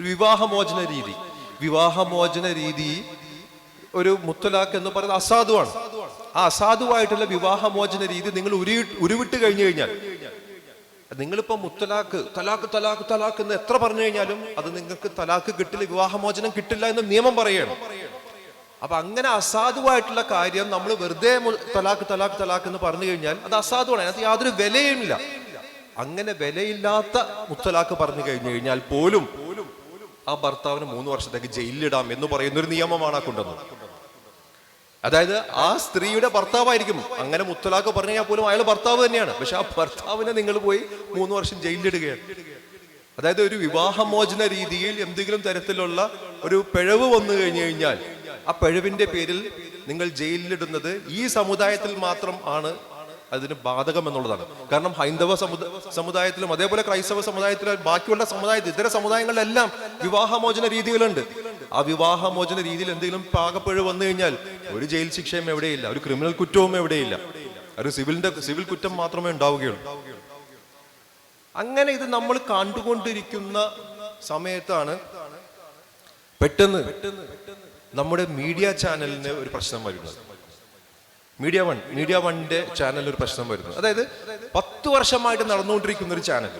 ഒരു വിവാഹമോചന രീതി. വിവാഹമോചന രീതി ഒരു മുത്തലാഖ് എന്ന് പറയുന്നത് അസാധുവാണ്. ആ അസാധുവായിട്ടുള്ള വിവാഹമോചന രീതി നിങ്ങൾ ഉരു ഉരുവിട്ട് കഴിഞ്ഞു കഴിഞ്ഞാൽ നിങ്ങളിപ്പോ മുത്തലാഖ് തലാഖ് തലാഖ് തലാഖ് എന്ന് എത്ര പറഞ്ഞു കഴിഞ്ഞാലും അത് നിങ്ങൾക്ക് തലാഖ് കിട്ടില്ല വിവാഹമോചനം കിട്ടില്ല എന്ന് നിയമം പറയണം. അപ്പൊ അങ്ങനെ അസാധുവായിട്ടുള്ള കാര്യം നമ്മൾ വെറുതെ തലാഖ് തലാഖ് തലാഖ് എന്ന് പറഞ്ഞു കഴിഞ്ഞാൽ അത് അസാധുവാണ്. അതിനകത്ത് യാതൊരു വിലയുമില്ല. അങ്ങനെ വിലയില്ലാത്ത മുത്തലാഖ് പറഞ്ഞു കഴിഞ്ഞു കഴിഞ്ഞാൽ പോലും ആ ഭർത്താവിന് മൂന്ന് വർഷത്തേക്ക് ജയിലിലിടാം എന്ന് പറയുന്ന ഒരു നിയമമാണ് ആ കൊണ്ടുവന്നത് അതായത് ആ സ്ത്രീയുടെ ഭർത്താവായിരിക്കും. അങ്ങനെ മുത്തലാഖ് പറഞ്ഞു കഴിഞ്ഞാൽ പോലും അയാൾ ഭർത്താവ് തന്നെയാണ്. പക്ഷെ ആ ഭർത്താവിനെ നിങ്ങൾ പോയി മൂന്ന് വർഷം ജയിലിലിടുകയാണ്. അതായത് ഒരു വിവാഹമോചന രീതിയിൽ എന്തെങ്കിലും തരത്തിലുള്ള ഒരു പിഴവ് വന്നു കഴിഞ്ഞു കഴിഞ്ഞാൽ ആ പിഴവിന്റെ പേരിൽ നിങ്ങൾ ജയിലിലിടുന്നത് ഈ സമുദായത്തിൽ മാത്രം ആണ് അതിന് ബാധകം എന്നുള്ളതാണ്. കാരണം ഹൈന്ദവ സമുദ സമുദായത്തിലും അതേപോലെ ക്രൈസ്തവ സമുദായത്തിലും ബാക്കിയുള്ള സമുദായത്തിൽ ഇതര സമുദായങ്ങളിലെല്ലാം വിവാഹമോചന രീതികളുണ്ട്. ആ വിവാഹമോചന രീതിയിൽ എന്തെങ്കിലും പാകപ്പഴ് വന്നു കഴിഞ്ഞാൽ ഒരു ജയിൽ ശിക്ഷയും എവിടെയില്ല ഒരു ക്രിമിനൽ കുറ്റവും എവിടെയില്ല. ഒരു സിവിലിന്റെ സിവിൽ കുറ്റം മാത്രമേ ഉണ്ടാവുകയുള്ളൂ. അങ്ങനെ ഇത് നമ്മൾ കണ്ടുകൊണ്ടിരിക്കുന്ന സമയത്താണ് പെട്ടെന്ന് നമ്മുടെ മീഡിയ ചാനലിന് ഒരു പ്രശ്നം വരുന്നത്. മീഡിയ വൺ മീഡിയ വണ്ണിന്റെ ചാനലിൽ ഒരു പ്രശ്നം വരുന്നു. അതായത് പത്ത് വർഷമായിട്ട് നടന്നുകൊണ്ടിരിക്കുന്ന ഒരു ചാനൽ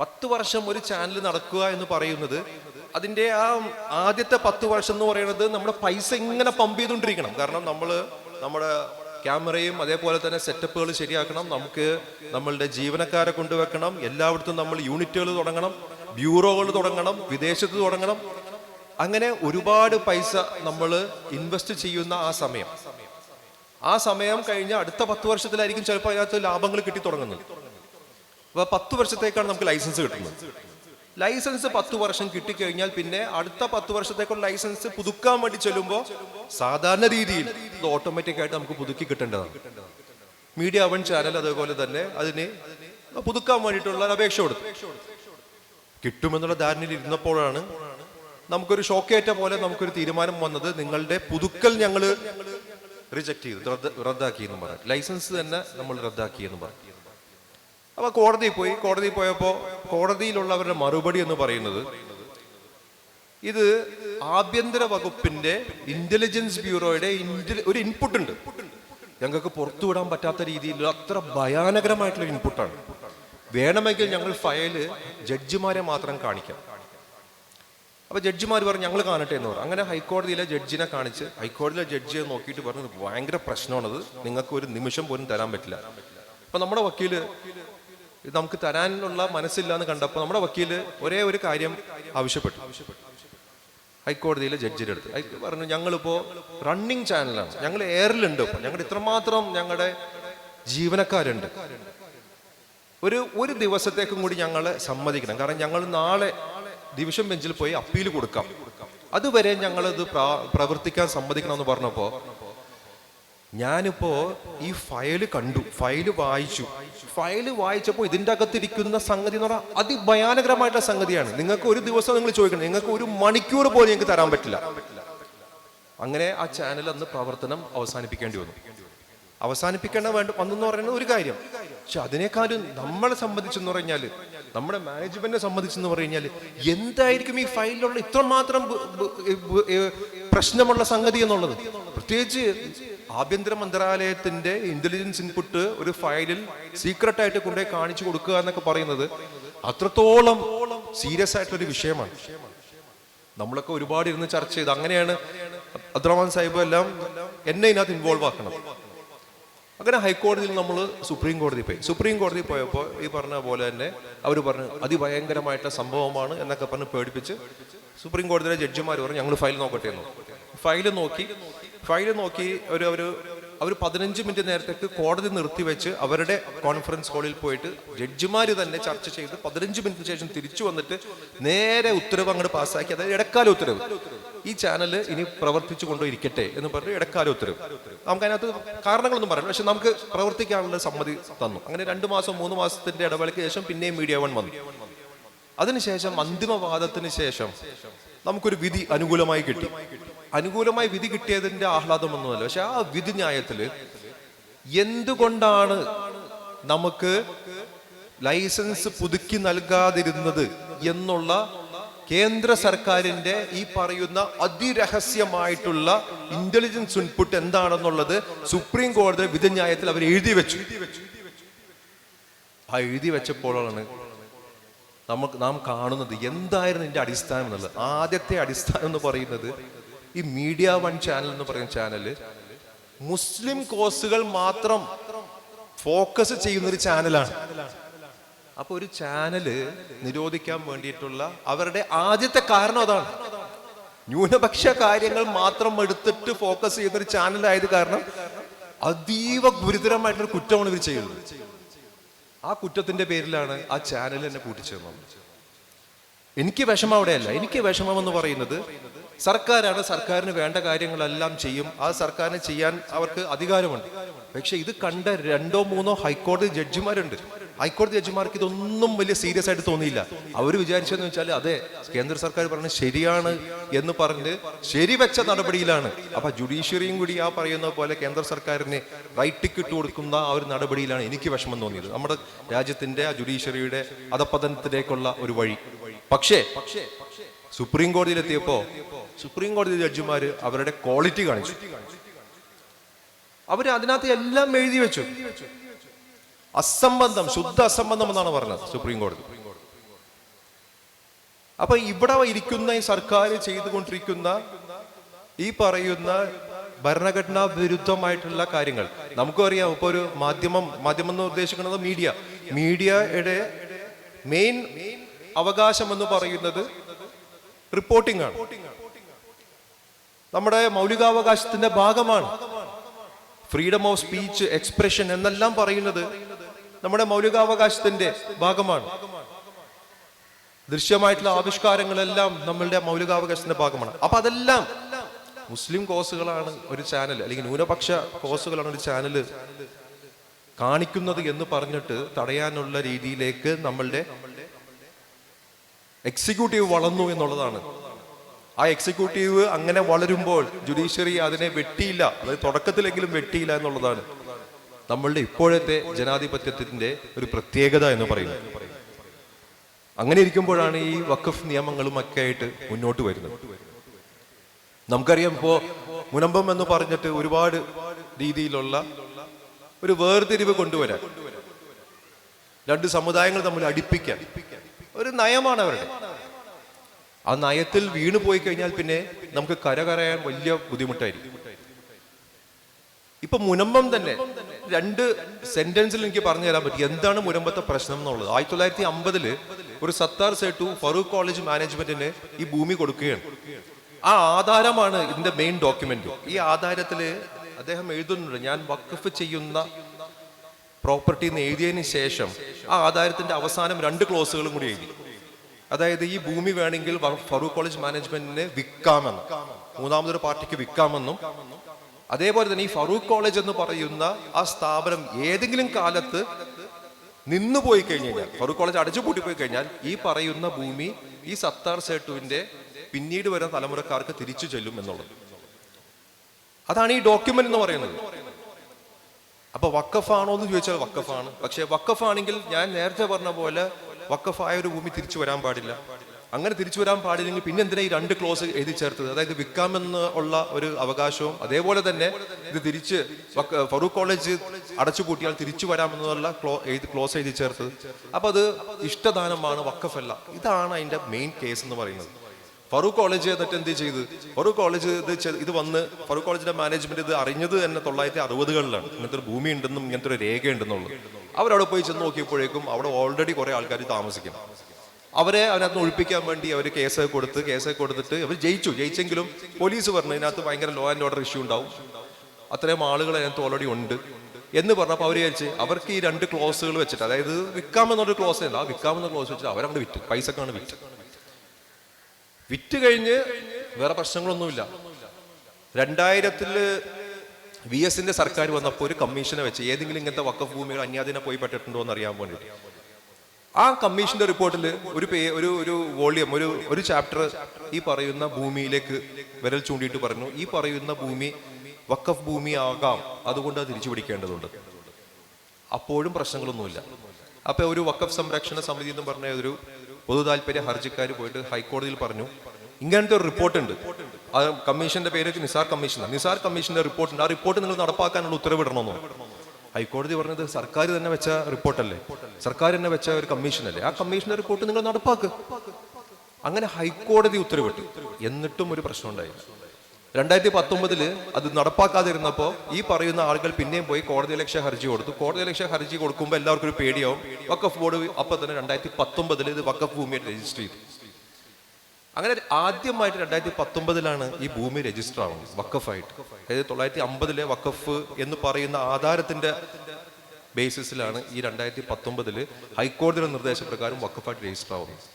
പത്ത് വർഷം ഒരു ചാനൽ നടക്കുക എന്ന് പറയുന്നത് അതിന്റെ ആ ആദ്യത്തെ പത്ത് വർഷം എന്ന് പറയുന്നത് നമ്മുടെ പൈസ ഇങ്ങനെ പമ്പ് ചെയ്തുകൊണ്ടിരിക്കണം. കാരണം നമ്മൾ നമ്മുടെ ക്യാമറയും അതേപോലെ തന്നെ സെറ്റപ്പുകൾ ശരിയാക്കണം. നമുക്ക് നമ്മളുടെ ജീവനക്കാരെ കൊണ്ടുവെക്കണം. എല്ലായിടത്തും നമ്മൾ യൂണിറ്റുകൾ തുടങ്ങണം. ബ്യൂറോകൾ തുടങ്ങണം. വിദേശത്ത് തുടങ്ങണം. അങ്ങനെ ഒരുപാട് പൈസ നമ്മൾ ഇൻവെസ്റ്റ് ചെയ്യുന്ന ആ സമയം. ആ സമയം കഴിഞ്ഞ അടുത്ത പത്ത് വർഷത്തിലായിരിക്കും ചിലപ്പോൾ അതിനകത്ത് ലാഭങ്ങൾ കിട്ടി തുടങ്ങുന്നത്. അപ്പൊ പത്ത് വർഷത്തേക്കാണ് നമുക്ക് ലൈസൻസ് കിട്ടുന്നത്. ലൈസൻസ് പത്ത് വർഷം കിട്ടിക്കഴിഞ്ഞാൽ പിന്നെ അടുത്ത പത്ത് വർഷത്തേക്കുള്ള ലൈസൻസ് പുതുക്കാൻ വേണ്ടി ചെല്ലുമ്പോൾ സാധാരണ രീതിയിൽ ഇത് ഓട്ടോമാറ്റിക് ആയിട്ട് നമുക്ക് പുതുക്കി കിട്ടേണ്ടതാണ്. മീഡിയ വൺ ചാനൽ അതേപോലെ തന്നെ അതിന് പുതുക്കാൻ വേണ്ടിയിട്ടുള്ള അപേക്ഷ കൊടുത്തു. കിട്ടുമെന്നുള്ള ധാരണയിൽ ഇരുന്നപ്പോഴാണ് നമുക്കൊരു ഷോക്കേറ്റ പോലെ നമുക്കൊരു തീരുമാനം വന്നത് നിങ്ങളുടെ പുതുക്കൽ ഞങ്ങൾ റിജക്ട് ചെയ്തു റദ്ദ- റദ്ദാക്കി എന്ന് പറഞ്ഞു. ലൈസൻസ് തന്നെ നമ്മൾ റദ്ദാക്കി എന്ന് പറഞ്ഞു. അപ്പൊ കോടതിയിൽ പോയി കോടതിയിൽ പോയപ്പോ കോടതിയിലുള്ളവരുടെ മറുപടി എന്ന് പറയുന്നത് ഇത് ആഭ്യന്തര വകുപ്പിന്റെ ഇന്റലിജൻസ് ബ്യൂറോയുടെ ഒരു ഇൻപുട്ട് ഉണ്ട്. ഞങ്ങൾക്ക് പുറത്തുവിടാൻ പറ്റാത്ത രീതിയിൽ അത്ര ഭയാനകരമായിട്ടുള്ള ഇൻപുട്ടാണ് വേണമെങ്കിൽ ഞങ്ങൾ ഫയൽ ജഡ്ജിമാരെ മാത്രം കാണിക്കാം. അപ്പൊ ജഡ്ജിമാർ പറഞ്ഞു ഞങ്ങൾ കാണട്ടെ എന്ന് പറഞ്ഞു. അങ്ങനെ ഹൈക്കോടതിയിലെ ജഡ്ജിനെ കാണിച്ച് ഹൈക്കോടതിയിലെ ജഡ്ജിയെ നോക്കിയിട്ട് പറഞ്ഞു "ഇത് ഭയങ്കര പ്രശ്നമാണത്. നിങ്ങൾക്ക് ഒരു നിമിഷം പോലും തരാൻ പറ്റില്ല. അപ്പൊ നമ്മുടെ വക്കീൽ ഇത് നമുക്ക് തരാനുള്ള മനസ്സില്ല എന്ന് കണ്ടപ്പോൾ നമ്മുടെ വക്കീൽ ഒരേ ഒരു കാര്യം ആവശ്യപ്പെട്ടു. ഹൈക്കോടതിയിലെ ജഡ്ജിയുടെ അടുത്ത്. പറഞ്ഞു ഞങ്ങളിപ്പോ റണ്ണിങ് ചാനലാണ്. ഞങ്ങൾ എയറിലുണ്ട് ഇപ്പൊ. ഞങ്ങൾ ഇത്രമാത്രം ഞങ്ങളുടെ ജീവനക്കാരുണ്ട്. ഒരു ഒരു ദിവസത്തേക്കും കൂടി ഞങ്ങൾ സമ്മതിക്കണം. കാരണം ഞങ്ങൾ നാളെ ഡിവിഷൻ ബെഞ്ചിൽ പോയി അപ്പീൽ കൊടുക്കാം. അതുവരെ ഞങ്ങളത് പ്രവർത്തിക്കാൻ സമ്മതിക്കണം എന്ന് പറഞ്ഞപ്പോ ഞാനിപ്പോ ഈ ഫയൽ കണ്ടു ഫയൽ വായിച്ചു. ഫയൽ വായിച്ചപ്പോൾ ഇതിന്റെ അകത്തിരിക്കുന്ന സംഗതി എന്ന് പറഞ്ഞാൽ അതിഭയാനകരമായിട്ടുള്ള സംഗതിയാണ്. നിങ്ങൾക്ക് ഒരു ദിവസം നിങ്ങൾ ചോദിക്കണം നിങ്ങൾക്ക് ഒരു മണിക്കൂർ പോലും നിങ്ങൾക്ക് തരാൻ പറ്റില്ല. അങ്ങനെ ആ ചാനൽ അന്ന് പ്രവർത്തനം അവസാനിപ്പിക്കേണ്ടി വന്നു. അവസാനിപ്പിക്കേണ്ട വേണ്ട വന്നെന്ന് പറയുന്നത് ഒരു കാര്യം. പക്ഷെ അതിനേക്കാളും നമ്മളെ സംബന്ധിച്ചെന്ന് പറഞ്ഞാൽ നമ്മുടെ മാനേജ്മെന്റിനെ സംബന്ധിച്ചെന്ന് പറഞ്ഞാൽ എന്തായിരിക്കും ഈ ഫയലിലുള്ള ഇത്രമാത്രം പ്രശ്നമുള്ള സംഗതി എന്നുള്ളത്? പ്രത്യേകിച്ച് ആഭ്യന്തര മന്ത്രാലയത്തിന്റെ ഇന്റലിജൻസ് ഇൻപുട്ട് ഒരു ഫയലിൽ സീക്രട്ട് ആയിട്ട് കൊണ്ടുപോയി കാണിച്ചു കൊടുക്കുക എന്നൊക്കെ പറയുന്നത് അത്രത്തോളം സീരിയസ് ആയിട്ടുള്ള ഒരു വിഷയമാണ്. നമ്മളൊക്കെ ഒരുപാട് ഇരുന്ന് ചർച്ച ചെയ്ത് അങ്ങനെയാണ് അബ്ദുറഹ്മാൻ സാഹിബ് എല്ലാം എന്നെ ഇതിനകത്ത് ഇൻവോൾവ് ആക്കണം. അങ്ങനെ ഹൈക്കോടതിയിൽ നമ്മൾ സുപ്രീം കോടതി പോയി. സുപ്രീം കോടതി പോയപ്പോൾ ഈ പറഞ്ഞ പോലെ തന്നെ അവർ പറഞ്ഞു അതിഭയങ്കരമായിട്ടുള്ള സംഭവമാണ് എന്നൊക്കെ പറഞ്ഞ് പേടിപ്പിച്ച് സുപ്രീം കോടതിയിലെ ജഡ്ജിമാർ പറഞ്ഞു ഞങ്ങൾ ഫയൽ നോക്കട്ടെ എന്ന്. ഫയൽ നോക്കി ഫയൽ നോക്കി ഒരു ഒരു അവർ പതിനഞ്ച് മിനിറ്റ് നേരത്തേക്ക് കോടതി നിർത്തിവെച്ച് അവരുടെ കോൺഫറൻസ് ഹാളിൽ പോയിട്ട് ജഡ്ജിമാർ തന്നെ ചർച്ച ചെയ്ത് പതിനഞ്ച് മിനിറ്റിന് ശേഷം തിരിച്ചു വന്നിട്ട് നേരെ ഉത്തരവ് അങ്ങോട്ട് പാസ്സാക്കി. അതായത് ഇടക്കാല ഉത്തരവ്. ഈ ചാനൽ ഇനി പ്രവർത്തിച്ചു കൊണ്ടിരിക്കട്ടെ എന്ന് പറഞ്ഞ് ഇടക്കാല ഉത്തരവ്. നമുക്ക് അതിനകത്ത് കാരണങ്ങളൊന്നും പറയാം പക്ഷെ നമുക്ക് പ്രവർത്തിക്കാനുള്ള സമ്മതി തന്നു. അങ്ങനെ രണ്ട് മാസം മൂന്ന് മാസത്തിന്റെ ഇടവേളയ്ക്ക് ശേഷം പിന്നെയും മീഡിയ വൺ വന്നു. അതിനുശേഷം അന്തിമവാദത്തിന് ശേഷം നമുക്കൊരു വിധി അനുകൂലമായി കിട്ടി. അനുകൂലമായി വിധി കിട്ടിയതിന്റെ ആഹ്ലാദമൊന്നുമല്ല. പക്ഷെ ആ വിധി ന്യായത്തിൽ എന്തുകൊണ്ടാണ് നമുക്ക് ലൈസൻസ് പുതുക്കി നൽകാതിരുന്നത് എന്നുള്ള കേന്ദ്ര സർക്കാരിന്റെ ഈ പറയുന്ന അതിരഹസ്യമായിട്ടുള്ള ഇന്റലിജൻസ് ഇൻപുട്ട് എന്താണെന്നുള്ളത് സുപ്രീം കോടതി വിധി ന്യായത്തിൽ അവർ എഴുതി വെച്ചു. ആ എഴുതി വെച്ചപ്പോഴാണ് നമുക്ക് നാം കാണുന്നത് എന്തായിരുന്നു ഇതിന്റെ അടിസ്ഥാനം എന്നുള്ളത്. ആദ്യത്തെ അടിസ്ഥാനം എന്ന് പറയുന്നത് ഈ മീഡിയ വൺ ചാനൽ എന്ന് പറയുന്ന ചാനൽ മുസ്ലിം കോഴ്സുകൾ മാത്രം ഫോക്കസ് ചെയ്യുന്ന ഒരു ചാനലാണ് അപ്പൊ ഒരു ചാനൽ നിരോധിക്കാൻ വേണ്ടിയിട്ടുള്ള അവരുടെ ആദ്യത്തെ കാരണം അതാണ്. ന്യൂനപക്ഷ കാര്യങ്ങൾ മാത്രം എടുത്തിട്ട് ഫോക്കസ് ചെയ്യുന്ന ഒരു ചാനലായത് കാരണം അതീവ ഗുരുതരമായിട്ടൊരു കുറ്റമാണ് ഇവർ ചെയ്യുന്നത്. ആ കുറ്റത്തിന്റെ പേരിലാണ് ആ ചാനൽ എന്നെ കൂട്ടിച്ചേർന്നത്. എനിക്ക് വിഷമം അവിടെയല്ല. എനിക്ക് വിഷമം എന്ന് പറയുന്നത് സർക്കാരാണ് സർക്കാരിന് വേണ്ട കാര്യങ്ങളെല്ലാം ചെയ്യും. ആ സർക്കാരിന് ചെയ്യാൻ അവർക്ക് അധികാരമുണ്ട്. പക്ഷെ ഇത് കണ്ട രണ്ടോ മൂന്നോ ഹൈക്കോടതി ജഡ്ജിമാരുണ്ട്. ഹൈക്കോടതി ജഡ്ജിമാർക്ക് ഇതൊന്നും വലിയ സീരിയസ് ആയിട്ട് തോന്നിയില്ല. അവർ വിചാരിച്ചതെന്ന് വെച്ചാൽ അതെ കേന്ദ്ര സർക്കാർ പറഞ്ഞത് ശരിയാണ് എന്ന് പറഞ്ഞ് ശരി വെച്ച നടപടിയിലാണ്. അപ്പൊ ജുഡീഷ്യറിയും കൂടി ആ പറയുന്ന പോലെ കേന്ദ്ര സർക്കാരിന് റൈറ്റ് ഇട്ട് കൊടുക്കുന്ന ആ ഒരു നടപടിയിലാണ് എനിക്ക് വിഷമം തോന്നിയത്. നമ്മുടെ രാജ്യത്തിന്റെ ആ ജുഡീഷ്യറിയുടെ അധപതനത്തിലേക്കുള്ള ഒരു വഴി. പക്ഷേ സുപ്രീം കോടതിയിലെത്തിയപ്പോ സുപ്രീം കോടതി ജഡ്ജിമാർ അവരുടെ ക്വാളിറ്റി കാണിച്ചു. അവർ അതിനകത്ത് എല്ലാം എഴുതി വെച്ചു. അസംബന്ധം ശുദ്ധ അസംബന്ധം എന്നാണ് പറഞ്ഞത് സുപ്രീം കോടതി. അപ്പൊ ഇവിടെ ഇരിക്കുന്ന ഈ സർക്കാർ ചെയ്തുകൊണ്ടിരിക്കുന്ന ഈ പറയുന്ന ഭരണഘടനാ വിരുദ്ധമായിട്ടുള്ള കാര്യങ്ങൾ. നമുക്കും അറിയാം ഇപ്പൊ ഒരു മാധ്യമം മാധ്യമം എന്ന് ഉദ്ദേശിക്കുന്നത് മീഡിയ. മീഡിയയുടെ മെയിൻ അവകാശം എന്ന് പറയുന്നത് റിപ്പോർട്ടിംഗ് ആണ്. നമ്മുടെ മൗലികാവകാശത്തിന്റെ ഭാഗമാണ്. ഫ്രീഡം ഓഫ് സ്പീച്ച് എക്സ്പ്രഷൻ എന്നെല്ലാം പറയുന്നത് നമ്മുടെ മൗലികാവകാശത്തിന്റെ ഭാഗമാണ്. ദൃശ്യമായിട്ടുള്ള ആവിഷ്കാരങ്ങളെല്ലാം നമ്മളുടെ മൗലികാവകാശത്തിന്റെ ഭാഗമാണ്. അപ്പൊ അതെല്ലാം മുസ്ലിം കോഴ്സുകളാണ് ഒരു ചാനൽ അല്ലെങ്കിൽ ന്യൂനപക്ഷ കോഴ്സുകളാണ് ഒരു ചാനൽ കാണിക്കുന്നത് എന്ന് പറഞ്ഞിട്ട് തടയാനുള്ള രീതിയിലേക്ക് നമ്മളുടെ എക്സിക്യൂട്ടീവ് വളർന്നു എന്നുള്ളതാണ്. ആ എക്സിക്യൂട്ടീവ് അങ്ങനെ വളരുമ്പോൾ ജുഡീഷ്യറി അതിനെ വെട്ടിയില്ല. അതായത് തുടക്കത്തിലെങ്കിലും വെട്ടിയില്ല എന്നുള്ളതാണ്. നമ്മളുടെ ഇപ്പോഴത്തെ ജനാധിപത്യത്തിന്റെ ഒരു പ്രത്യേകത എന്ന് പറയുന്നത്. അങ്ങനെ ഇരിക്കുമ്പോഴാണ് ഈ വഖഫ് നിയമങ്ങളും ഒക്കെ ആയിട്ട് മുന്നോട്ട് വരുന്നത്. നമുക്കറിയാം ഇപ്പോ മുനമ്പം എന്ന് പറഞ്ഞിട്ട് ഒരുപാട് രീതിയിലുള്ള ഒരു വേർതിരിവ് കൊണ്ടുവരാൻ രണ്ട് സമുദായങ്ങൾ തമ്മിൽ അടിപ്പിക്കാൻ ഒരു നയമാണ് അവരുടെ. ആ നയത്തിൽ വീണു പോയി കഴിഞ്ഞാൽ പിന്നെ നമുക്ക് കരകരയാൻ വലിയ ബുദ്ധിമുട്ടായിരിക്കും. ഇപ്പൊ മുനമ്പം തന്നെ രണ്ട് സെന്റൻസിൽ എനിക്ക് പറഞ്ഞു തരാൻ പറ്റും. എന്താണ് മുനമ്പത്തെ പ്രശ്നം എന്നുള്ളത്? ആയിരത്തി തൊള്ളായിരത്തി അമ്പതിൽ ഒരു സത്താർ സേട്ടു ഫറൂഖ് കോളേജ് മാനേജ്മെന്റിന് ഈ ഭൂമി കൊടുക്കുകയാണ്. ആ ആധാരമാണ് ഇതിന്റെ മെയിൻ ഡോക്യുമെന്റ് ഈ ആധാരത്തിൽ അദ്ദേഹം എഴുതുന്നുണ്ട് ഞാൻ വക്കഫ് ചെയ്യുന്ന പ്രോപ്പർട്ടി എന്ന് എഴുതിയതിന് ശേഷം ആ ആധാരത്തിന്റെ അവസാനം രണ്ട് ക്ലോസുകളും കൂടി എഴുതി. അതായത് ഈ ഭൂമി വേണമെങ്കിൽ ഫറൂഖ് കോളേജ് മാനേജ്മെന്റിന് വിൽക്കാമെന്ന് മൂന്നാമതൊരു പാർട്ടിക്ക് വിൽക്കാമെന്നും. അതേപോലെ തന്നെ ഈ ഫറൂഖ് കോളേജ് എന്ന് പറയുന്ന ആ സ്ഥാപനം ഏതെങ്കിലും കാലത്ത് നിന്നു പോയി കഴിഞ്ഞു കഴിഞ്ഞാൽ ഫറൂഖ് കോളേജ് അടച്ചു പൂട്ടിപ്പോയി കഴിഞ്ഞാൽ ഈ പറയുന്ന ഭൂമി ഈ സത്താർ സേട്ടുവിന്റെ പിന്നീട് വരുന്ന തലമുറക്കാർക്ക് തിരിച്ചു ചെല്ലും എന്നുള്ളത്. അതാണ് ഈ ഡോക്യുമെന്റ് എന്ന് പറയുന്നത്. അപ്പൊ വക്കഫാണോ എന്ന് ചോദിച്ചാൽ വക്കഫാണ് പക്ഷെ വക്കഫാണെങ്കിൽ ഞാൻ നേരത്തെ പറഞ്ഞ പോലെ വക്കഫായ ഒരു ഭൂമി തിരിച്ചു വരാൻ പാടില്ല. അങ്ങനെ തിരിച്ചു വരാൻ പാടില്ലെങ്കിൽ പിന്നെ എന്തിനാ ഈ രണ്ട് ക്ലോസ് എഴുതി ചേർത്തത്? അതായത് വിൽക്കാമെന്ന് ഉള്ള ഒരു അവകാശവും അതേപോലെ തന്നെ ഇത് തിരിച്ച് ഫറൂഖ് കോളേജ് അടച്ചു അടച്ചുപൂട്ടിയാൽ തിരിച്ചു വരാമെന്നുള്ള ക്ലോ എഴുതി ക്ലോസ് എഴുതി ചേർത്തത്. അപ്പൊ അത് ഇഷ്ടദാനമാണ് വക്കഫല്ല ഇതാണ് അതിന്റെ മെയിൻ കേസ് എന്ന് പറയുന്നത്. ഫറൂഖ് കോളേജ് എന്നിട്ട് എന്ത് ചെയ്ത്? ഫറൂഖ് കോളേജ് ഇത് ഇത് വന്ന് ഫറൂഖ് കോളേജിന്റെ മാനേജ്മെന്റ് ഇത് അറിഞ്ഞത് തന്നെ തൊള്ളായിരത്തി അറുപതുകളിലാണ്. ഇങ്ങനത്തെ ഒരു ഭൂമി ഉണ്ടെന്നും ഇങ്ങനത്തെ ഒരു രേഖ ഉണ്ടെന്നുള്ളത്. അവരവിടെ പോയി ചെന്ന് നോക്കിയപ്പോഴേക്കും അവിടെ ഓൾറെഡി കുറെ ആൾക്കാർ താമസിക്കും. അവരെ അതിനകത്ത് ഒഴിപ്പിക്കാൻ വേണ്ടി അവർ കേസ് കൊടുത്ത് കേസ് കൊടുത്തിട്ട് അവർ ജയിച്ചു. ജയിച്ചെങ്കിലും പോലീസ് പറഞ്ഞു ഇതിനകത്ത് ഭയങ്കര ലോ ആൻഡ് ഓർഡർ ഇഷ്യൂ ഉണ്ടാവും. അത്രയും ആളുകൾ അതിനകത്ത് ഓൾറെഡി ഉണ്ട്. എന്ന് പറഞ്ഞപ്പോൾ അവർ വിചാരിച്ച് അവർക്ക് ഈ രണ്ട് ക്ലോസുകൾ വെച്ചിട്ട് അതായത് വിൽക്കാമെന്നൊരു ക്ലോസ് അല്ല ആ വിൽക്കാമെന്ന ക്ലോസ് വെച്ചിട്ട് അവരങ്ങോട്ട് വിറ്റ് പൈസക്കാണ് വിറ്റ്. വിറ്റ് കഴിഞ്ഞ് വേറെ പ്രശ്നങ്ങളൊന്നുമില്ല. രണ്ടായിരത്തിൽ വി എസിന്റെ സർക്കാർ വന്നപ്പോൾ ഒരു കമ്മീഷനെ വെച്ച് ഏതെങ്കിലും ഇങ്ങനത്തെ വക്കഫ് ഭൂമികൾ അന്യാദിനെ പോയി പെട്ടിട്ടുണ്ടോ എന്ന് അറിയാൻ വേണ്ടി ആ കമ്മീഷന്റെ റിപ്പോർട്ടിൽ ഒരു പേ ഒരു ഒരു വോളിയം ഒരു ഒരു ചാപ്റ്റർ ഈ പറയുന്ന ഭൂമിയിലേക്ക് വിരൽ ചൂണ്ടിയിട്ട് പറഞ്ഞു. ഈ പറയുന്ന ഭൂമി വക്കഫ് ഭൂമി ആകാം അതുകൊണ്ട് അത് തിരിച്ചു പിടിക്കേണ്ടതുണ്ട്. അപ്പോഴും പ്രശ്നങ്ങളൊന്നുമില്ല. അപ്പൊ ഒരു വക്കഫ് സംരക്ഷണ സമിതി എന്ന് പറഞ്ഞ ഒരു പൊതു താല്പര്യ ഹർജിക്കാർ പോയിട്ട് ഹൈക്കോടതിയിൽ പറഞ്ഞു. ഇങ്ങനത്തെ ഒരു റിപ്പോർട്ട് ഉണ്ട് ആ കമ്മീഷന്റെ പേര് നിസാർ കമ്മീഷൻ നിസാർ കമ്മീഷന്റെ റിപ്പോർട്ട് ആ റിപ്പോർട്ട് നിങ്ങൾ നടപ്പാക്കാനുള്ള ഉത്തരവിടണമെന്ന്. ഹൈക്കോടതി പറഞ്ഞത് സർക്കാർ തന്നെ വെച്ച റിപ്പോർട്ടല്ലേ? സർക്കാർ തന്നെ വെച്ച ഒരു കമ്മീഷൻ അല്ലേ ആ കമ്മീഷന്റെ റിപ്പോർട്ട് നിങ്ങൾ നടപ്പാക്ക്. അങ്ങനെ ഹൈക്കോടതി ഉത്തരവിട്ടു. എന്നിട്ടും ഒരു പ്രശ്നം ഉണ്ടായില്ല. രണ്ടായിരത്തി പത്തൊമ്പതിൽ അത് നടപ്പാക്കാതിരുന്നപ്പോൾ ഈ പറയുന്ന ആളുകൾ പിന്നെയും പോയി കോടതി ലക്ഷ്യ ഹർജി കൊടുത്തു. കോടതി ലക്ഷ്യ ഹർജി കൊടുക്കുമ്പോൾ എല്ലാവർക്കും ഒരു പേടിയാവും. വക്കഫ് ബോർഡ് അപ്പൊ തന്നെ രണ്ടായിരത്തി പത്തൊമ്പതിൽ ഇത് വക്കഫ് ഭൂമിയായിട്ട് രജിസ്റ്റർ ചെയ്തു. അങ്ങനെ ആദ്യമായിട്ട് രണ്ടായിരത്തി പത്തൊമ്പതിലാണ് ഈ ഭൂമി രജിസ്റ്റർ ആവുന്നത് വക്കഫായിട്ട് അതായത് തൊള്ളായിരത്തി അമ്പതിലെ വക്കഫ് എന്ന് പറയുന്ന ആധാരത്തിന്റെ ബേസിസിലാണ് ഈ രണ്ടായിരത്തി പത്തൊമ്പതിൽ ഹൈക്കോടതിയുടെ നിർദ്ദേശപ്രകാരം വക്കഫായിട്ട് രജിസ്റ്റർ ആവുന്നത്.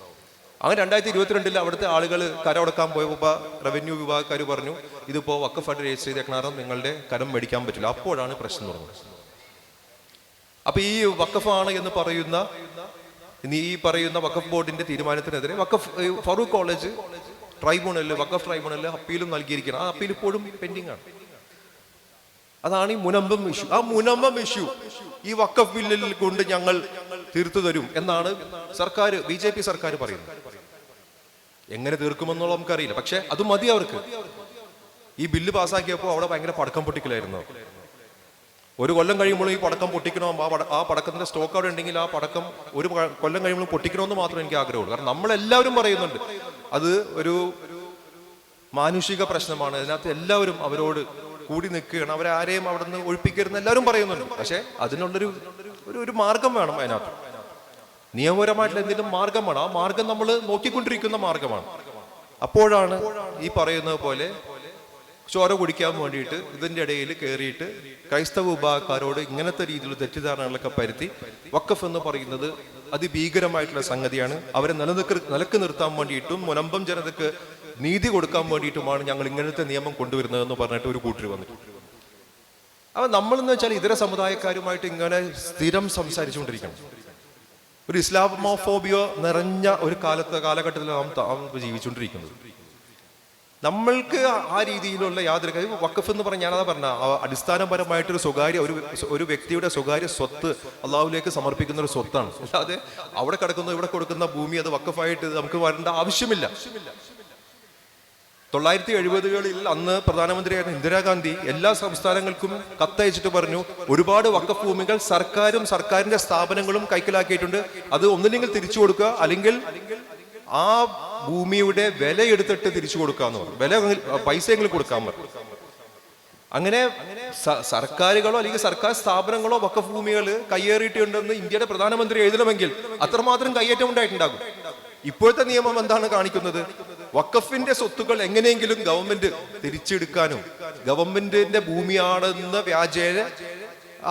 അങ്ങനെ രണ്ടായിരത്തി ഇരുപത്തിരണ്ടിൽ അവിടുത്തെ ആളുകൾ കരമടക്കാൻ പോയപ്പോൾ റവന്യൂ വിഭാഗക്കാർ പറഞ്ഞു ഇതിപ്പോ വക്കഫായിട്ട് രജിസ്റ്റർ ചെയ്തേക്കണം നിങ്ങളുടെ കരം മേടിക്കാൻ പറ്റില്ല. അപ്പോഴാണ് പ്രശ്നം തുടങ്ങുന്നത്. അപ്പൊ ഈ വക്കഫാണ് എന്ന് പറയുന്ന ഇനി ഈ പറയുന്ന വഖഫ് ബോർഡിന്റെ തീരുമാനത്തിനെതിരെ വഖഫ് ഫറൂഖ് കോളേജ് ട്രൈബ്യൂണലിൽ വഖഫ് ട്രൈബ്യൂണലിൽ അപ്പീലും നൽകിയിരിക്കണം. ആ അപ്പീൽ ഇപ്പോഴും പെൻഡിങ് ആണ് അതാണ് ഈ മുനമ്പം ഇഷ്യൂ. ആ മുനമ്പം ഇഷ്യൂ ഈ വക്കഫ് ബില്ലിൽ കൊണ്ട് ഞങ്ങൾ തീർത്തു തരും എന്നാണ് സർക്കാർ ബി ജെ പി സർക്കാർ പറയുന്നത്. എങ്ങനെ തീർക്കുമെന്നുള്ള നമുക്കറിയില്ല. പക്ഷെ അത് മതി അവർക്ക്. ഈ ബില്ല് പാസ്സാക്കിയപ്പോൾ അവിടെ ഭയങ്കര പടക്കം പൊട്ടിക്കലായിരുന്നു. ഒരു കൊല്ലം കഴിയുമ്പോൾ ഈ പടക്കം പൊട്ടിക്കണോ? ആ പട- ആ പടക്കത്തിന്റെ സ്റ്റോക്ക് അവിടെ ഉണ്ടെങ്കിൽ ആ പടക്കം ഒരു കൊല്ലം കഴിയുമ്പോൾ പൊട്ടിക്കണമെന്ന് മാത്രമേ എനിക്ക് ആഗ്രഹമുള്ളൂ. കാരണം നമ്മളെല്ലാവരും പറയുന്നുണ്ട് അത് ഒരു മാനുഷിക പ്രശ്നമാണ്. അതിനകത്ത് എല്ലാവരും അവരോട് കൂടി നിൽക്കുകയാണ്. അവരെ ആരെയും അവിടെ നിന്ന് ഒഴിപ്പിക്കരുതെന്ന് എല്ലാവരും പറയുന്നുണ്ട്. പക്ഷേ അതിനുള്ളൊരു ഒരു ഒരു മാർഗം വേണം അതിനകത്ത്. നിയമപരമായിട്ടുള്ള എന്തെങ്കിലും മാർഗം വേണം. ആ മാർഗം നമ്മൾ നോക്കിക്കൊണ്ടിരിക്കുന്ന മാർഗമാണ്. അപ്പോഴാണ് ഈ പറയുന്നത് പോലെ ചോര കുടിക്കാൻ വേണ്ടിയിട്ട് ഇതിന്റെ ഇടയിൽ കയറിയിട്ട് ക്രൈസ്തവ വിഭാഗക്കാരോട് ഇങ്ങനത്തെ രീതിയിൽ തെറ്റിദ്ധാരണകളൊക്കെ പരുത്തി വക്കഫ് എന്ന് പറയുന്നത് അതിഭീകരമായിട്ടുള്ള സംഗതിയാണ്. അവരെ നിലനിൽക്ക് നിലയ്ക്ക് നിർത്താൻ വേണ്ടിയിട്ടും മുനമ്പം ജനതക്ക് നീതി കൊടുക്കാൻ വേണ്ടിയിട്ടുമാണ് ഞങ്ങൾ ഇങ്ങനത്തെ നിയമം കൊണ്ടുവരുന്നതെന്ന് പറഞ്ഞിട്ട് ഒരു കൂട്ടർ വന്നിട്ടുണ്ട് അപ്പൊ നമ്മളെന്ന് വെച്ചാൽ ഇതര സമുദായക്കാരുമായിട്ട് ഇങ്ങനെ സ്ഥിരം സംസാരിച്ചുകൊണ്ടിരിക്കണം. ഒരു ഇസ്ലാമോഫോബിയോ നിറഞ്ഞ ഒരു കാലത്ത് കാലഘട്ടത്തിലാണ് നാം ജീവിച്ചുകൊണ്ടിരിക്കുന്നത്. നമ്മൾക്ക് ആ രീതിയിലുള്ള യാതൊരു കാര്യം വക്കഫ് എന്ന് പറഞ്ഞാൽ ഞാനതാ പറഞ്ഞ. അടിസ്ഥാനപരമായിട്ടൊരു സ്വകാര്യ ഒരു ഒരു വ്യക്തിയുടെ സ്വകാര്യ സ്വത്ത് അള്ളാഹുലേക്ക് സമർപ്പിക്കുന്ന ഒരു സ്വത്താണ്. അല്ലാതെ അവിടെ കിടക്കുന്ന ഇവിടെ കൊടുക്കുന്ന ഭൂമി അത് വക്കഫായിട്ട് നമുക്ക് വരേണ്ട ആവശ്യമില്ല. തൊള്ളായിരത്തി എഴുപതുകളിൽ അന്ന് പ്രധാനമന്ത്രിയായിരുന്ന ഇന്ദിരാഗാന്ധി എല്ലാ സംസ്ഥാനങ്ങൾക്കും കത്തയച്ചിട്ട് പറഞ്ഞു ഒരുപാട് വക്കഫ് ഭൂമികൾ സർക്കാരും സർക്കാരിന്റെ സ്ഥാപനങ്ങളും കൈക്കലാക്കിയിട്ടുണ്ട്. അത് ഒന്നില്ലെങ്കിൽ തിരിച്ചു കൊടുക്കുക അല്ലെങ്കിൽ ആ ഭൂമിയുടെ വില എടുത്തിട്ട് തിരിച്ചു കൊടുക്കാന്ന് പറഞ്ഞു. വില പൈസയെങ്കിലും കൊടുക്കാൻ പറഞ്ഞു. അങ്ങനെ സർക്കാരുകളോ അല്ലെങ്കിൽ സർക്കാർ സ്ഥാപനങ്ങളോ വക്കഫ് ഭൂമികൾ കയ്യേറിയിട്ടുണ്ടെന്ന് ഇന്ത്യയുടെ പ്രധാനമന്ത്രി എഴുതണമെങ്കിൽ അത്രമാത്രം കയ്യേറ്റം ഉണ്ടായിട്ടുണ്ടാകും. ഇപ്പോഴത്തെ നിയമം എന്താണ് കാണിക്കുന്നത്? വക്കഫിന്റെ സ്വത്തുക്കൾ എങ്ങനെയെങ്കിലും ഗവൺമെന്റ് തിരിച്ചെടുക്കാനും ഗവൺമെന്റിന്റെ ഭൂമിയാണെന്ന വ്യാജേന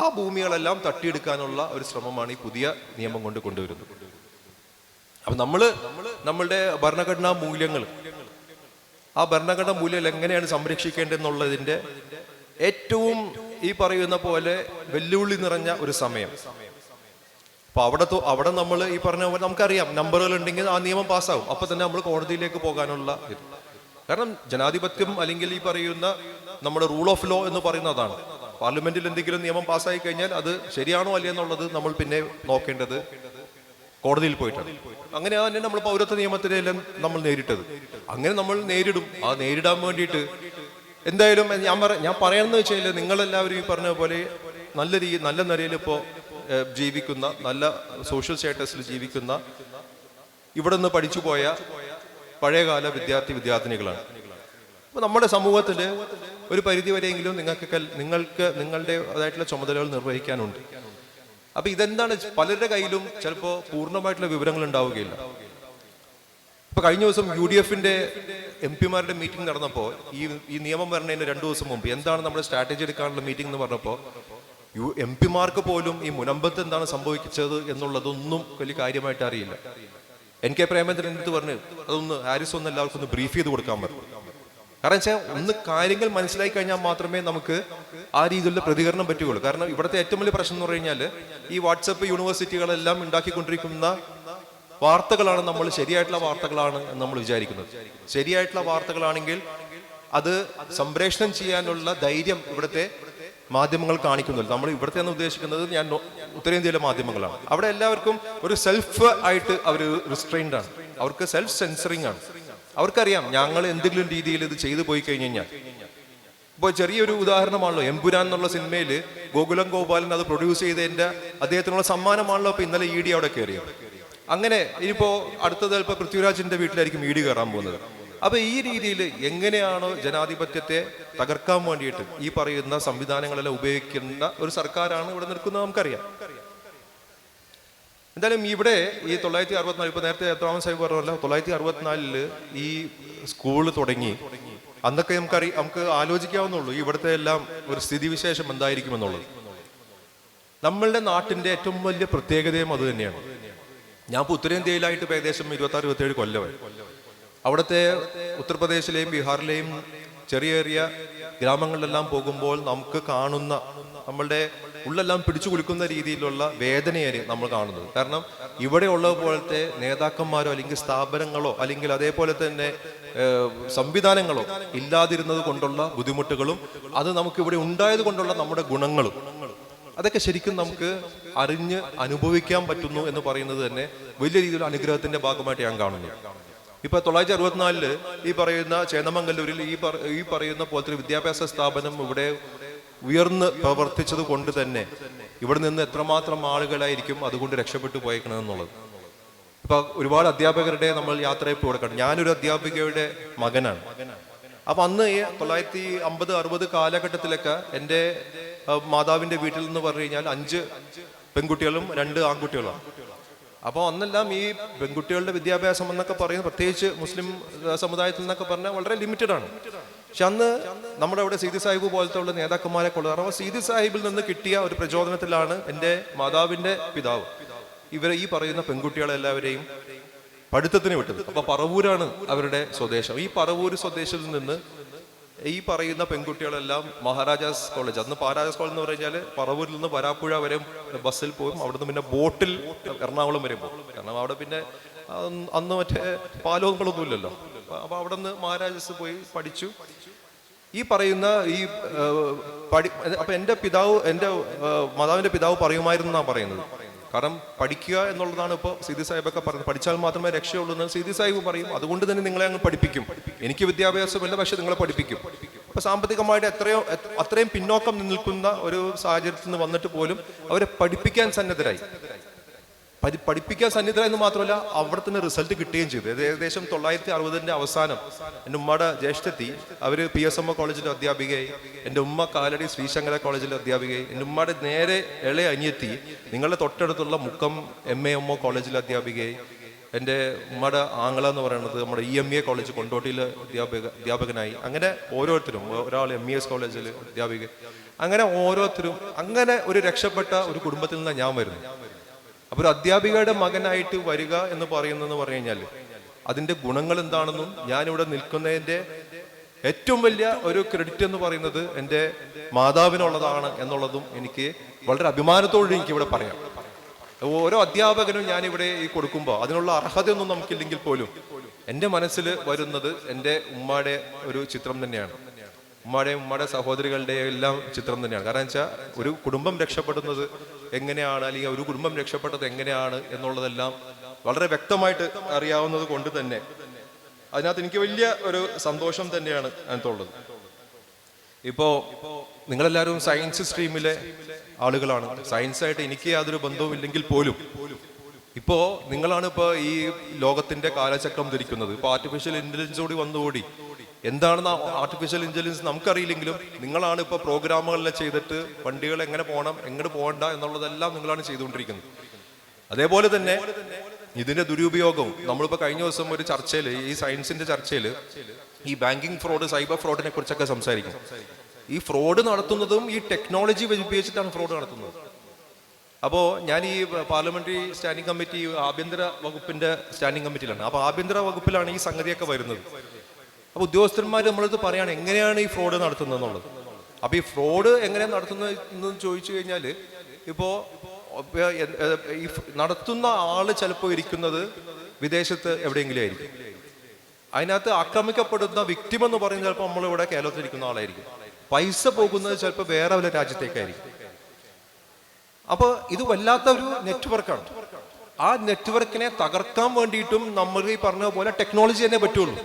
ആ ഭൂമികളെല്ലാം തട്ടിയെടുക്കാനുള്ള ഒരു ശ്രമമാണ് ഈ പുതിയ നിയമം കൊണ്ട് കൊണ്ടുവരുന്നത്. അപ്പൊ നമ്മൾ നമ്മളുടെ ഭരണഘടനാ മൂല്യങ്ങൾ. ആ ഭരണഘടനാ മൂല്യങ്ങൾ എങ്ങനെയാണ് സംരക്ഷിക്കേണ്ടതെന്നുള്ളതിന്റെ ഏറ്റവും ഈ പറയുന്ന പോലെ വെല്ലുവിളി നിറഞ്ഞ ഒരു സമയം. അപ്പൊ അവിടെ അവിടെ നമ്മൾ ഈ പറഞ്ഞ പോലെ നമുക്കറിയാം നമ്പറുകൾ ഉണ്ടെങ്കിൽ ആ നിയമം പാസ്സാവും. അപ്പൊ തന്നെ നമ്മൾ കോടതിയിലേക്ക് പോകാനുള്ള ഇത്. കാരണം ജനാധിപത്യം അല്ലെങ്കിൽ ഈ പറയുന്ന നമ്മുടെ റൂൾ ഓഫ് ലോ എന്ന് പറയുന്നതാണ്. പാർലമെന്റിൽ എന്തെങ്കിലും നിയമം പാസ്സായി കഴിഞ്ഞാൽ അത് ശരിയാണോ അല്ലേ എന്നുള്ളത് നമ്മൾ പിന്നെ നോക്കേണ്ടത് കോടതിയിൽ പോയിട്ടാണ്. അങ്ങനെ തന്നെ നമ്മൾ പൗരത്വ നിയമത്തിനെല്ലാം നമ്മൾ നേരിട്ടത്. അങ്ങനെ നമ്മൾ നേരിടും. ആ നേരിടാൻ വേണ്ടിയിട്ട് എന്തായാലും ഞാൻ പറ ഞാൻ പറയണമെന്ന് വെച്ചാൽ നിങ്ങളെല്ലാവരും ഈ പറഞ്ഞ പോലെ നല്ല രീതി നല്ല നിലയിൽ ഇപ്പോൾ ജീവിക്കുന്ന നല്ല സോഷ്യൽ സ്റ്റാറ്റസിൽ ജീവിക്കുന്ന ഇവിടെ നിന്ന് പഠിച്ചു പോയ പഴയകാല വിദ്യാർത്ഥി വിദ്യാർത്ഥിനികളാണ്. അപ്പോൾ നമ്മുടെ സമൂഹത്തിൽ ഒരു പരിധി വരെയെങ്കിലും നിങ്ങൾക്ക് നിങ്ങൾക്ക് നിങ്ങളുടെ അതായിട്ടുള്ള ചുമതലകൾ നിർവഹിക്കാനുണ്ട്. അപ്പൊ ഇതെന്താണ്? പലരുടെ കയ്യിലും ചിലപ്പോ പൂർണമായിട്ടുള്ള വിവരങ്ങൾ ഉണ്ടാവുകയില്ല. ഇപ്പൊ കഴിഞ്ഞ ദിവസം യു ഡി എഫിന്റെ എം പിമാരുടെ മീറ്റിംഗ് നടന്നപ്പോൾ ഈ ഈ നിയമം വരണതിന് രണ്ടു ദിവസം മുമ്പ് എന്താണ് നമ്മുടെ സ്ട്രാറ്റജി എടുക്കാനുള്ള മീറ്റിംഗ് എന്ന് പറഞ്ഞപ്പോൾ യു എം പിമാർക്ക് പോലും ഈ മുനമ്പത്ത് എന്താണ് സംഭവിച്ചത് എന്നുള്ളതൊന്നും വലിയ കാര്യമായിട്ട് അറിയില്ല. എൻ കെ പ്രേമചന്ദ്രൻ എടുത്ത് പറഞ്ഞു അതൊന്ന് ഹാരിസ് ഒന്ന് എല്ലാവർക്കും ഒന്ന് ബ്രീഫ് ചെയ്ത് കൊടുക്കാൻ പറഞ്ഞു. കാരണം വെച്ചാൽ ഒന്ന് കാര്യങ്ങൾ മനസ്സിലാക്കി കഴിഞ്ഞാൽ മാത്രമേ നമുക്ക് ആ രീതിയിലുള്ള പ്രതികരണം പറ്റുകയുള്ളൂ. കാരണം ഇവിടുത്തെ ഏറ്റവും വലിയ പ്രശ്നം എന്ന് പറഞ്ഞു കഴിഞ്ഞാൽ ഈ വാട്സപ്പ് യൂണിവേഴ്സിറ്റികളെല്ലാം ഉണ്ടാക്കിക്കൊണ്ടിരിക്കുന്ന വാർത്തകളാണ് നമ്മൾ ശരിയായിട്ടുള്ള വാർത്തകളാണ് എന്ന് നമ്മൾ വിചാരിക്കുന്നത്. ശരിയായിട്ടുള്ള വാർത്തകളാണെങ്കിൽ അത് സംപ്രേഷണം ചെയ്യാനുള്ള ധൈര്യം ഇവിടുത്തെ മാധ്യമങ്ങൾ കാണിക്കുന്നില്ല. നമ്മൾ ഇവിടുത്തെ എന്ന് ഉദ്ദേശിക്കുന്നത് ഞാൻ ഉത്തരേന്ത്യയിലെ മാധ്യമങ്ങളാണ്. അവിടെ എല്ലാവർക്കും ഒരു സെൽഫ് ആയിട്ട് അവർ റിസ്ട്രെയിൻഡ് ആണ്. അവർക്ക് സെൽഫ് സെൻസറിങ് ആണ്. അവർക്കറിയാം ഞങ്ങൾ എന്തെങ്കിലും രീതിയിൽ ഇത് ചെയ്തു പോയി കഴിഞ്ഞു കഴിഞ്ഞാൽ. ഇപ്പോൾ ചെറിയൊരു ഉദാഹരണമാണല്ലോ എമ്പുരാൻ എന്നുള്ള സിനിമയിൽ ഗോകുലം ഗോപാലൻ അത് പ്രൊഡ്യൂസ് ചെയ്തതിന്റെ അദ്ദേഹത്തിനുള്ള സമ്മാനമാണല്ലോ ഇപ്പോൾ ഇന്നലെ ഇ ഡി അവിടെ കയറിയത്. അങ്ങനെ ഇനിയിപ്പോ അടുത്തത് ചിലപ്പോൾ പൃഥ്വിരാജിന്റെ വീട്ടിലായിരിക്കും ഇ ഡി കയറാൻ പോകുന്നത്. അപ്പൊ ഈ രീതിയിൽ എങ്ങനെയാണോ ജനാധിപത്യത്തെ തകർക്കാൻ വേണ്ടിയിട്ട് ഈ പറയുന്ന സംവിധാനങ്ങളെല്ലാം ഉപയോഗിക്കുന്ന ഒരു സർക്കാരാണ് ഇവിടെ നിൽക്കുന്നത് നമുക്കറിയാം. എന്തായാലും ഇവിടെ ഈ തൊള്ളായിരത്തി അറുപത്തിനാല് ഇപ്പൊ നേരത്തെ എത്രാമൻ സാഹിബ് പറഞ്ഞല്ലോ തൊള്ളായിരത്തി അറുപത്തിനാലിൽ ഈ സ്കൂൾ തുടങ്ങി. അന്നൊക്കെ നമുക്കറി നമുക്ക് ആലോചിക്കാവുന്നുള്ളൂ ഇവിടുത്തെ എല്ലാം ഒരു സ്ഥിതിവിശേഷം എന്തായിരിക്കും എന്നുള്ളത് നമ്മളുടെ നാട്ടിന്റെ ഏറ്റവും വലിയ പ്രത്യേകതയും അത് തന്നെയാണ്. ഞാൻ ഇപ്പോൾ ഉത്തരേന്ത്യയിലായിട്ട് ഇപ്പൊ ഏകദേശം ഇരുപത്തി ആറ് ഇരുപത്തേഴ് കൊല്ലമായി. അവിടുത്തെ ഉത്തർപ്രദേശിലെയും ബീഹാറിലെയും ചെറിയ ചെറിയ ഗ്രാമങ്ങളിലെല്ലാം പോകുമ്പോൾ നമുക്ക് കാണുന്ന നമ്മളുടെ ഉള്ളെല്ലാം പിടിച്ചു കുലുക്കുന്ന രീതിയിലുള്ള വേദനയാണ് നമ്മൾ കാണുന്നത്. കാരണം ഇവിടെ ഉള്ളത് പോലത്തെ നേതാക്കന്മാരോ അല്ലെങ്കിൽ സ്ഥാപനങ്ങളോ അല്ലെങ്കിൽ അതേപോലെ തന്നെ സംവിധാനങ്ങളോ ഇല്ലാതിരുന്നത് കൊണ്ടുള്ള ബുദ്ധിമുട്ടുകളും അത് നമുക്ക് ഇവിടെ ഉണ്ടായത് കൊണ്ടുള്ള നമ്മുടെ ഗുണങ്ങളും അതൊക്കെ ശരിക്കും നമുക്ക് അറിഞ്ഞ് അനുഭവിക്കാൻ പറ്റുന്നു എന്ന് പറയുന്നത് തന്നെ വലിയ രീതിയിൽ അനുഗ്രഹത്തിന്റെ ഭാഗമായിട്ട് ഞാൻ കാണുന്നു. ഇപ്പൊ തൊള്ളായിരത്തി അറുപത്തിനാലിൽ ഈ പറയുന്ന ചേന്നമംഗല്ലൂരിൽ ഈ പറയുന്ന പോലത്തെ വിദ്യാഭ്യാസ സ്ഥാപനം ഇവിടെ ഉയർന്ന് പ്രവർത്തിച്ചത് കൊണ്ട് തന്നെ ഇവിടെ നിന്ന് എത്രമാത്രം ആളുകളായിരിക്കും അതുകൊണ്ട് രക്ഷപ്പെട്ടു പോയേക്കണമെന്നുള്ളത് ഇപ്പൊ ഒരുപാട് അധ്യാപകരുടെ നമ്മൾ യാത്രയപ്പ് കൊടുക്കണം കണ്ടു. ഞാനൊരു അധ്യാപികയുടെ മകനാണ്. അപ്പൊ അന്ന് തൊള്ളായിരത്തി അമ്പത് അറുപത് കാലഘട്ടത്തിലൊക്കെ എന്റെ മാതാവിന്റെ വീട്ടിൽ നിന്ന് പറഞ്ഞു കഴിഞ്ഞാൽ അഞ്ച് പെൺകുട്ടികളും രണ്ട് ആൺകുട്ടികളും. അപ്പോൾ അന്നെല്ലാം ഈ പെൺകുട്ടികളുടെ വിദ്യാഭ്യാസം എന്നൊക്കെ പറയുന്നത് പ്രത്യേകിച്ച് മുസ്ലിം സമുദായത്തിൽ നിന്നൊക്കെ പറഞ്ഞാൽ വളരെ ലിമിറ്റഡ് ആണ് പക്ഷെ അന്ന് നമ്മുടെ അവിടെ സീതി സാഹിബ് പോലത്തെ ഉള്ള നേതാക്കന്മാരെ കൊള്ളത് കാരണം സീതി സാഹിബിൽ നിന്ന് കിട്ടിയ ഒരു പ്രചോദനത്തിലാണ് എന്റെ മാതാവിന്റെ പിതാവ്. ഇവരെ ഈ പറയുന്ന പെൺകുട്ടികളെല്ലാവരെയും പഠിത്തത്തിന് വിട്ടത്. അപ്പൊ പറവൂരാണ് അവരുടെ സ്വദേശം. ഈ പറവൂര് സ്വദേശത്തിൽ നിന്ന് ഈ പറയുന്ന പെൺകുട്ടികളെല്ലാം മഹാരാജാസ് കോളേജ്. അന്ന് മഹാരാജാസ് കോളേജ് എന്ന് പറഞ്ഞാൽ പറവൂരിൽ നിന്ന് വരാപ്പുഴ വരെ ബസ്സിൽ പോകും അവിടുന്ന് പിന്നെ ബോട്ടിൽ എറണാകുളം വരെ പോകും കാരണം അവിടെ പിന്നെ അന്ന് മറ്റേ പാലോങ്ങളൊന്നും ഇല്ലല്ലോ അപ്പൊ അവിടെ നിന്ന് മഹാരാജസ് പോയി പഠിച്ചു. ഈ പറയുന്ന ഈ പഠി അപ്പൊ എന്റെ പിതാവ് എന്റെ മാതാവിന്റെ പിതാവ് പറയുമായിരുന്നു എന്നാണ് പറയുന്നത്. കാരണം പഠിക്കുക എന്നുള്ളതാണ് ഇപ്പോൾ സീതി സാഹിബൊക്കെ പറയുന്നത് പഠിച്ചാൽ മാത്രമേ രക്ഷയുള്ളൂ എന്ന് സീതി സാഹിബ് പറയും. അതുകൊണ്ട് തന്നെ നിങ്ങളെ അങ്ങ് പഠിപ്പിക്കും. എനിക്ക് വിദ്യാഭ്യാസമില്ല പക്ഷെ നിങ്ങളെ പഠിപ്പിക്കും. ഇപ്പൊ സാമ്പത്തികമായിട്ട് എത്രയോ എത്ര- അത്രയും പിന്നോക്കം നിൽക്കുന്ന ഒരു സാഹചര്യത്തിൽ നിന്ന് വന്നിട്ട് പോലും അവരെ പഠിപ്പിക്കാൻ സന്നദ്ധരായി. പരി പഠിപ്പിക്കാൻ സന്നിധരായെന്ന് മാത്രമല്ല അവിടെ തന്നെ റിസൾട്ട് കിട്ടുകയും ചെയ്തു. ഏകദേശം തൊള്ളായിരത്തി അറുപതിന്റെ അവസാനം എന്റെ ഉമ്മയുടെ ജ്യേഷ്ഠത്തി അവർ പി എസ് എം ഒ കോളേജിലെ അധ്യാപികയായി. എന്റെ ഉമ്മ കാലടി ശ്രീശങ്കര കോളേജിലെ അധ്യാപികയായി. എന്റെ ഉമ്മയുടെ നേരെ ഇളയ അനിയത്തി നിങ്ങളുടെ തൊട്ടടുത്തുള്ള Mukkam M A M O കോളേജിലെ അധ്യാപികയായി. എന്റെ ഉമ്മയുടെ ആംഗ്ല എന്ന് പറയുന്നത് നമ്മുടെ ഇ എം എ കോളേജ് കൊണ്ടോട്ടിയിലെ അധ്യാപക അധ്യാപകനായി. അങ്ങനെ ഓരോരുത്തരും ഒരാൾ എം ഇ എസ് കോളേജിൽ അധ്യാപിക. അങ്ങനെ ഓരോരുത്തരും അങ്ങനെ ഒരു രക്ഷപ്പെട്ട ഒരു കുടുംബത്തിൽ നിന്നാണ് ഞാൻ വരുന്നത്. അപ്പൊ ഒരു അധ്യാപികയുടെ മകനായിട്ട് വരിക എന്ന് പറയുന്നതെന്ന് പറഞ്ഞു കഴിഞ്ഞാൽ അതിന്റെ ഗുണങ്ങൾ എന്താണെന്നും ഞാനിവിടെ നിൽക്കുന്നതിന്റെ ഏറ്റവും വലിയ ഒരു ക്രെഡിറ്റ് എന്ന് പറയുന്നത് എന്റെ മാതാവിനുള്ളതാണ് എന്നുള്ളതും എനിക്ക് വളരെ അഭിമാനത്തോടെ എനിക്ക് ഇവിടെ പറയാം. ഓരോ അധ്യാപകനും ഞാനിവിടെ ഈ കൊടുക്കുമ്പോൾ അതിനുള്ള അർഹതയൊന്നും നമുക്കില്ലെങ്കിൽ പോലും എന്റെ മനസ്സിൽ വരുന്നത് എന്റെ ഉമ്മയുടെ ഒരു ചിത്രം തന്നെയാണ്. ഉമ്മയുടെയും ഉമ്മയുടെ സഹോദരികളുടെയും എല്ലാം ചിത്രം തന്നെയാണ്. കാരണം വെച്ചാൽ ഒരു കുടുംബം രക്ഷപ്പെടുന്നത് എങ്ങനെയാണ് അല്ലെങ്കിൽ ഒരു കുടുംബം രക്ഷപ്പെട്ടത് എങ്ങനെയാണ് എന്നുള്ളതെല്ലാം വളരെ വ്യക്തമായിട്ട് അറിയാവുന്നത് കൊണ്ട് തന്നെ. അതിനകത്ത് എനിക്ക് വലിയ ഒരു സന്തോഷം തന്നെയാണ് അതിനകത്തുള്ളത്. ഇപ്പോ നിങ്ങളെല്ലാവരും സയൻസ് സ്ട്രീമിലെ ആളുകളാണ്. സയൻസ് ആയിട്ട് എനിക്ക് യാതൊരു ബന്ധവും ഇല്ലെങ്കിൽ പോലും. ഇപ്പോ നിങ്ങളാണ് ഇപ്പോ ഈ ലോകത്തിന്റെ കാലചക്രം ധരിക്കുന്നത്. ഇപ്പൊ ആർട്ടിഫിഷ്യൽ കൂടി വന്നുകൂടി. എന്താണെന്ന് ആർട്ടിഫിഷ്യൽ ഇന്റലിജൻസ് നമുക്കറിയില്ലെങ്കിലും നിങ്ങളാണ് ഇപ്പൊ പ്രോഗ്രാമുകളെല്ലാം ചെയ്തിട്ട് വണ്ടികൾ എങ്ങനെ പോകണം എങ്ങോട്ട് പോകണ്ട എന്നുള്ളതെല്ലാം നിങ്ങളാണ് ചെയ്തുകൊണ്ടിരിക്കുന്നത്. അതേപോലെ തന്നെ ഇതിന്റെ ദുരുപയോഗവും നമ്മളിപ്പോ കഴിഞ്ഞ ദിവസം ഒരു ചർച്ചയിൽ ഈ സയൻസിന്റെ ചർച്ചയിൽ ഈ ബാങ്കിങ് ഫ്രോഡ് സൈബർ ഫ്രോഡിനെ കുറിച്ചൊക്കെ സംസാരിക്കും. ഈ ഫ്രോഡ് നടത്തുന്നതും ഈ ടെക്നോളജി ഉപയോഗിച്ചിട്ടാണ് ഫ്രോഡ് നടത്തുന്നത്. അപ്പോൾ ഞാൻ ഈ പാർലമെന്ററി സ്റ്റാൻഡിംഗ് കമ്മിറ്റി ആഭ്യന്തര വകുപ്പിന്റെ സ്റ്റാൻഡിംഗ് കമ്മിറ്റിയിലാണ് അപ്പോൾ ആഭ്യന്തര വകുപ്പിലാണ് ഈ സംഗതിയൊക്കെ വരുന്നത്. അപ്പൊ ഉദ്യോഗസ്ഥന്മാർ നമ്മളടുത്ത് പറയാണ് എങ്ങനെയാണ് ഈ ഫ്രോഡ് നടത്തുന്നത് എന്നുള്ളത് അപ്പൊ ഈ ഫ്രോഡ് എങ്ങനെയാണ് നടത്തുന്നത് എന്ന് ചോദിച്ചു കഴിഞ്ഞാൽ ഇപ്പോ ഈ നടത്തുന്ന ആൾ ചിലപ്പോൾ ഇരിക്കുന്നത് വിദേശത്ത് എവിടെയെങ്കിലും ആയിരിക്കും. അതിനകത്ത് ആക്രമിക്കപ്പെടുന്ന വിക്ടിം എന്ന് പറയുന്നത് ചിലപ്പോൾ നമ്മളിവിടെ കേരളത്തിൽ ഇരിക്കുന്ന ആളായിരിക്കും. പൈസ പോകുന്നത് ചിലപ്പോൾ വേറെ വല്ല രാജ്യത്തേക്കായിരിക്കും. അപ്പോൾ ഇത് വല്ലാത്ത ഒരു നെറ്റ്വർക്കാണ്. ആ നെറ്റ്വർക്കിനെ തകർക്കാൻ വേണ്ടിയിട്ടും നമ്മൾ ഈ പറഞ്ഞ പോലെ ടെക്നോളജി തന്നെ പറ്റുള്ളൂ.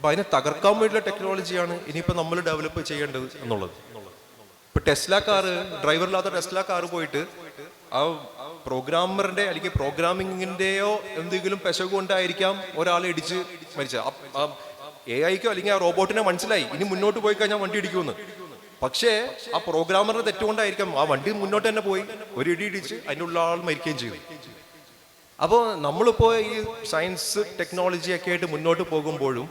അപ്പൊ അതിനെ തകർക്കാൻ വേണ്ടിയുള്ള ടെക്നോളജിയാണ് ഇനിയിപ്പോൾ നമ്മൾ ഡെവലപ്പ് ചെയ്യേണ്ടത് എന്നുള്ളത്. ഇപ്പൊ ടെസ്ല കാറ് ഡ്രൈവറില്ലാത്ത ടെസ്ല കാറ് പോയിട്ട് ആ പ്രോഗ്രാമറിന്റെ അല്ലെങ്കിൽ പ്രോഗ്രാമിങ്ങിന്റെയോ എന്തെങ്കിലും പെശക് കൊണ്ടായിരിക്കാം ഒരാളെ ഇടിച്ച് മരിച്ച എ ഐക്കോ അല്ലെങ്കിൽ ആ റോബോട്ടിനെ മനസ്സിലായി. ഇനി മുന്നോട്ട് പോയി കഴിഞ്ഞാൽ വണ്ടി ഇടിക്കുമെന്ന്. പക്ഷേ ആ പ്രോഗ്രാമറിന്റെ തെറ്റുകൊണ്ടായിരിക്കാം ആ വണ്ടി മുന്നോട്ട് തന്നെ പോയി ഒരു ഇടി ഇടിച്ച് അതിന്റെ ഉള്ള ആൾ മരിക്കുകയും ചെയ്യും അപ്പോൾ നമ്മളിപ്പോൾ ഈ സയൻസ് ടെക്നോളജി ഒക്കെ ആയിട്ട് മുന്നോട്ട് പോകുമ്പോഴും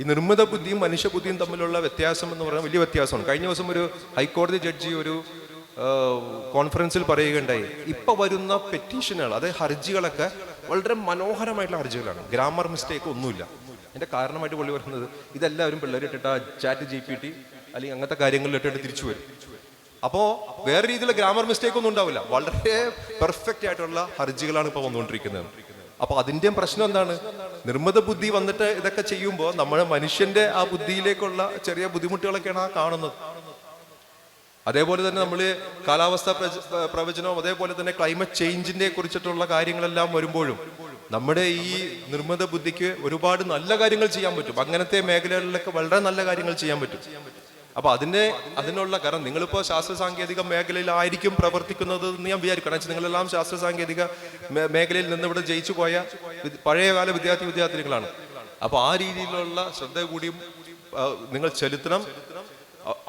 ഈ നിർമ്മിത ബുദ്ധിയും മനുഷ്യബുദ്ധിയും തമ്മിലുള്ള വ്യത്യാസം എന്ന് പറയുന്നത് വലിയ വ്യത്യാസമാണ്. കഴിഞ്ഞ ദിവസം ഒരു ഹൈക്കോടതി ജഡ്ജി ഒരു കോൺഫറൻസിൽ പറയുകയുണ്ടായി. ഇപ്പൊ വരുന്ന പെറ്റീഷനുകൾ അതായത് ഹർജികളൊക്കെ വളരെ മനോഹരമായിട്ടുള്ള ഹർജികളാണ്. ഗ്രാമർ മിസ്റ്റേക്ക് ഒന്നുമില്ല. അതിന്റെ കാരണമായിട്ട് പുള്ളി പറയുന്നത് ഇതെല്ലാവരും പിള്ളേർ ഇട്ടിട്ട് ചാറ്റ് ജി പി ടി അല്ലെങ്കിൽ അങ്ങനത്തെ കാര്യങ്ങളിൽ ഇട്ടിട്ട് തിരിച്ചു വരും. അപ്പോൾ വേറെ രീതിയിലുള്ള ഗ്രാമർ മിസ്റ്റേക്ക് ഒന്നും ഉണ്ടാവില്ല. വളരെ പെർഫെക്റ്റ് ആയിട്ടുള്ള ഹർജികളാണ് ഇപ്പൊ വന്നുകൊണ്ടിരിക്കുന്നത്. അപ്പൊ അതിന്റെയും പ്രശ്നം എന്താണ്? നിർമ്മിത ബുദ്ധി വന്നിട്ട് ഇതൊക്കെ ചെയ്യുമ്പോൾ നമ്മുടെ മനുഷ്യന്റെ ആ ബുദ്ധിയിലേക്കുള്ള ചെറിയ ബുദ്ധിമുട്ടുകളൊക്കെയാണ് ആ കാണുന്നത്. അതേപോലെ തന്നെ നമ്മൾ കാലാവസ്ഥ പ്രവചനവും അതേപോലെ തന്നെ ക്ലൈമറ്റ് ചേഞ്ചിനെ കുറിച്ചിട്ടുള്ള കാര്യങ്ങളെല്ലാം വരുമ്പോഴും നമ്മുടെ ഈ നിർമ്മിത ബുദ്ധിക്ക് ഒരുപാട് നല്ല കാര്യങ്ങൾ ചെയ്യാൻ പറ്റും. അങ്ങനത്തെ മേഖലകളിലൊക്കെ വളരെ നല്ല കാര്യങ്ങൾ ചെയ്യാൻ പറ്റും. അപ്പൊ അതിന്റെ അതിനുള്ള കാരണം നിങ്ങളിപ്പോ ശാസ്ത്ര സാങ്കേതിക മേഖലയിലായിരിക്കും പ്രവർത്തിക്കുന്നത് എന്ന് ഞാൻ വിചാരിക്കും. കാരണം വെച്ചാൽ നിങ്ങളെല്ലാം ശാസ്ത്ര സാങ്കേതിക മേഖലയിൽ നിന്ന് ഇവിടെ ജയിച്ചു പോയ പഴയകാല വിദ്യാർത്ഥി വിദ്യാർത്ഥിനികളാണ്. അപ്പൊ ആ രീതിയിലുള്ള ശ്രദ്ധ കൂടിയും നിങ്ങൾ ചെലുത്തണം.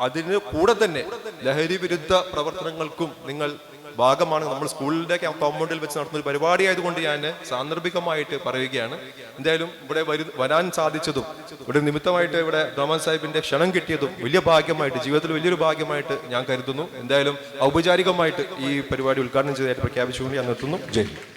അതിന് കൂടെ തന്നെ ലഹരി വിരുദ്ധ പ്രവർത്തനങ്ങൾക്കും നിങ്ങൾ ഭാഗമാണ് നമ്മൾ സ്കൂളിന്റെ കോമ്പൗണ്ടിൽ വെച്ച് നടത്തുന്ന ഒരു പരിപാടി ആയതുകൊണ്ട് ഞാൻ സാന്ദർഭികമായിട്ട് പറയുകയാണ്. എന്തായാലും ഇവിടെ വരു- വരാൻ സാധിച്ചതും ഇവിടെ നിമിത്തമായിട്ട് ഇവിടെ റഹ്മാൻ സാഹിബിന്റെ ക്ഷണം കിട്ടിയതും വലിയ ഭാഗ്യമായിട്ട് ജീവിതത്തിൽ വലിയൊരു ഭാഗ്യമായിട്ട് ഞാൻ കരുതുന്നു. എന്തായാലും ഔപചാരികമായിട്ട് ഈ പരിപാടി ഉദ്ഘാടനം ചെയ്തതായിട്ട് പ്രഖ്യാപിച്ചുകൊണ്ട് ഞാൻ നിർത്തുന്നു. ജയ്.